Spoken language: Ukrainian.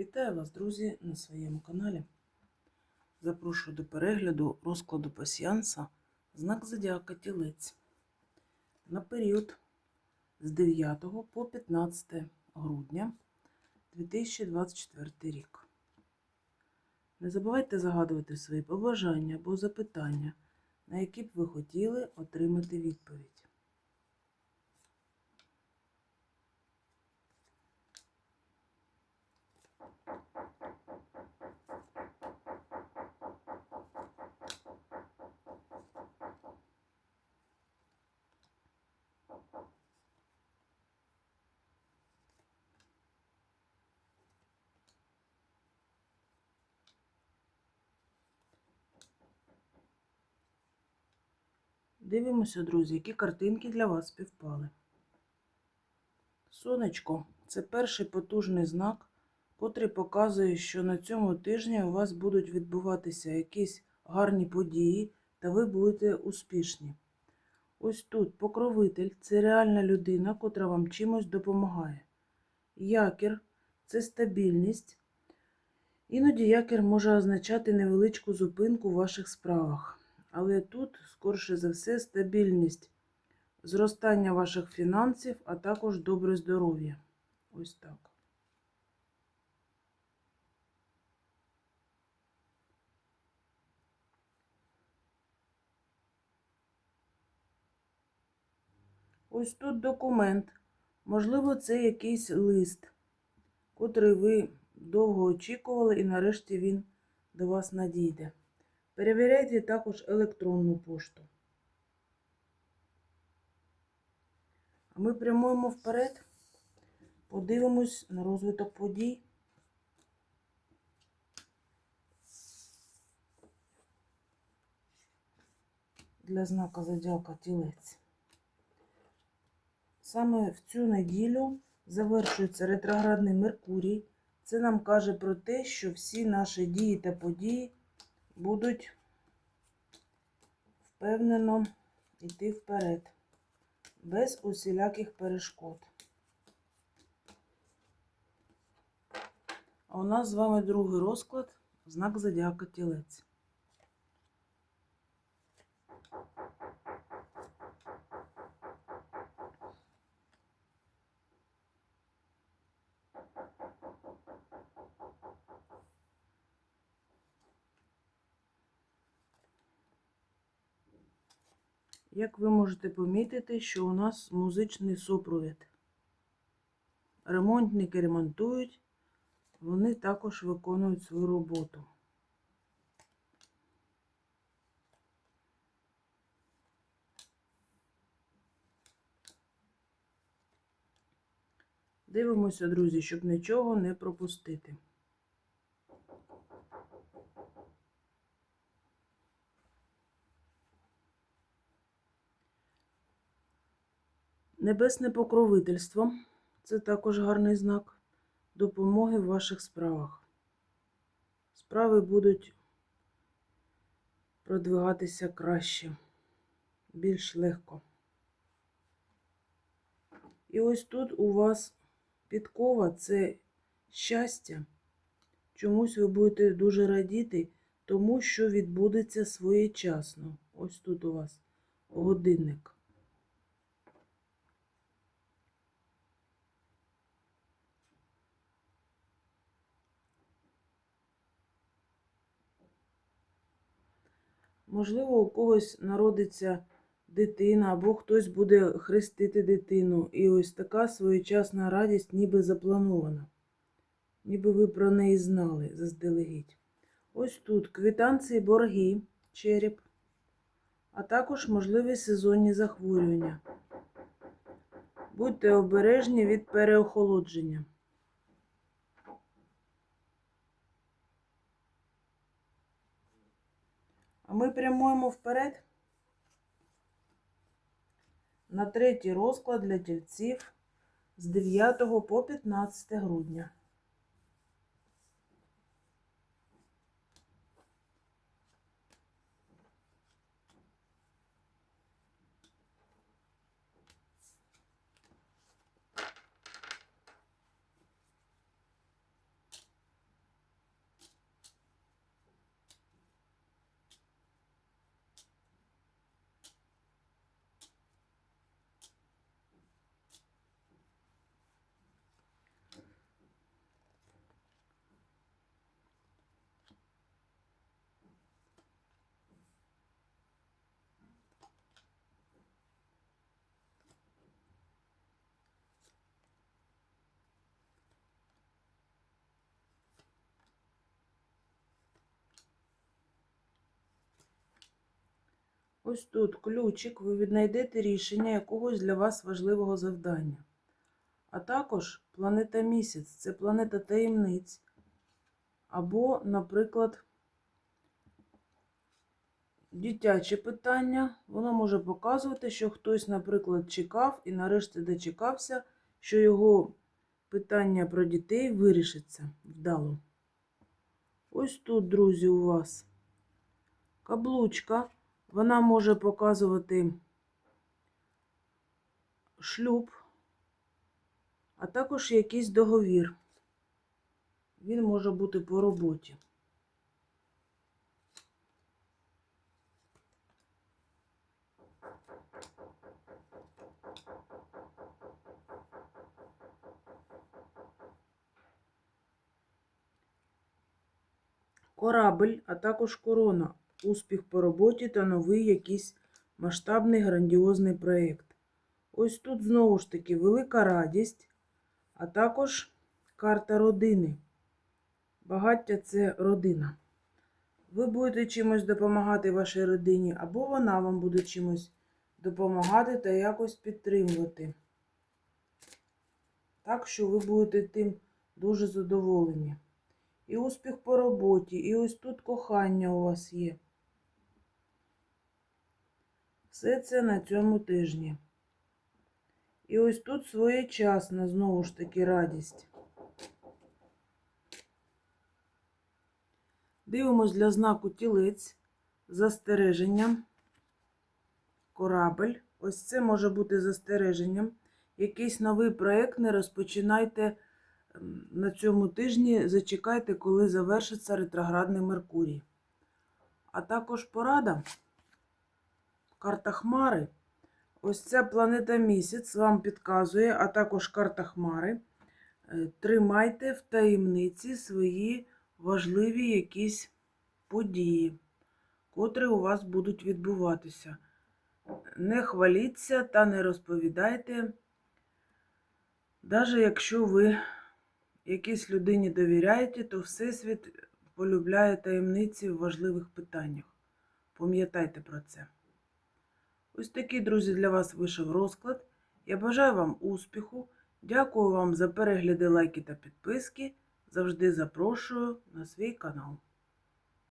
Вітаю вас, друзі, на своєму каналі. Запрошую до перегляду розкладу пасіянса знак Зодіака Тілець на період з 9 по 15 грудня 2024 рік. Не забувайте загадувати свої побажання або запитання, на які б ви хотіли отримати відповідь. Дивимося, друзі, які картинки для вас співпали. Сонечко це перший потужний знак, котрий показує, що на цьому тижні у вас будуть відбуватися якісь гарні події, та ви будете успішні. Ось тут покровитель це реальна людина, котра вам чимось допомагає. Якір це стабільність. Іноді якір може означати невеличку зупинку у ваших справах. Але тут, скорше за все, стабільність, зростання ваших фінансів, а також добре здоров'я. Ось так. Ось тут документ. Можливо, це якийсь лист, котрий ви довго очікували, і нарешті він до вас надійде. Перевіряйте також електронну пошту. А ми прямуємо вперед, подивимось на розвиток подій. Для знака Зодіака Тілець. Саме в цю неділю завершується ретроградний Меркурій. Це нам каже про те, що всі наші дії та події будуть впевнено йти вперед, без усіляких перешкод. А у нас з вами другий розклад, знак Зодіака Тілець. Як ви можете помітити, що у нас музичний супровід. Ремонтники ремонтують, вони також виконують свою роботу. Дивимося, друзі, щоб нічого не пропустити. Небесне покровительство це також гарний знак допомоги в ваших справах. Справи будуть продвигатися краще, більш легко. І ось тут у вас підкова це щастя. Чомусь ви будете дуже радіти, тому що відбудеться своєчасно. Ось тут у вас годинник. Можливо, у когось народиться дитина, або хтось буде хрестити дитину. І ось така своєчасна радість ніби запланована. Ніби ви про неї знали заздалегідь. Ось тут квитанції, борги, череп, а також можливі сезонні захворювання. Будьте обережні від переохолодження. А ми прямуємо вперед на третій розклад для тільців з 9 по 15 грудня. Ось тут ключик, ви віднайдете рішення якогось для вас важливого завдання. А також планета місяць це планета таємниць. Або, наприклад, дитяче питання. Воно може показувати, що хтось, наприклад, чекав і нарешті дочекався, що його питання про дітей вирішиться вдало. Ось тут, друзі, у вас каблучка. Вона може показувати шлюб, а також якийсь договір. Він може бути по роботі. Корабль, а також корона, успіх по роботі та новий якийсь масштабний грандіозний проєкт. Ось тут знову ж таки велика радість, а також карта родини. Багаття це родина. Ви будете чимось допомагати вашій родині, або вона вам буде чимось допомагати та якось підтримувати. Так що ви будете тим дуже задоволені. І успіх по роботі, і ось тут кохання у вас є. Все це на цьому тижні. І ось тут своєчасна, знову ж таки, радість. Дивимось для знаку тілець, застереженням, корабель. Ось це може бути застереженням. Якийсь новий проєкт не розпочинайте на цьому тижні, зачекайте, коли завершиться ретроградний Меркурій. А також порада, карта Хмари. Ось ця планета місяць вам підказує, а також карта Хмари. Е, Тримайте в таємниці свої важливі якісь події, котрі у вас будуть відбуватися. Не хваліться та не розповідайте, навіть якщо ви якійсь людині довіряєте, то Всесвіт полюбляє таємниці в важливих питаннях. Пам'ятайте про це. Ось такий, друзі, для вас вийшов розклад. Я бажаю вам успіху. Дякую вам за перегляди, лайки та підписки. Завжди запрошую на свій канал.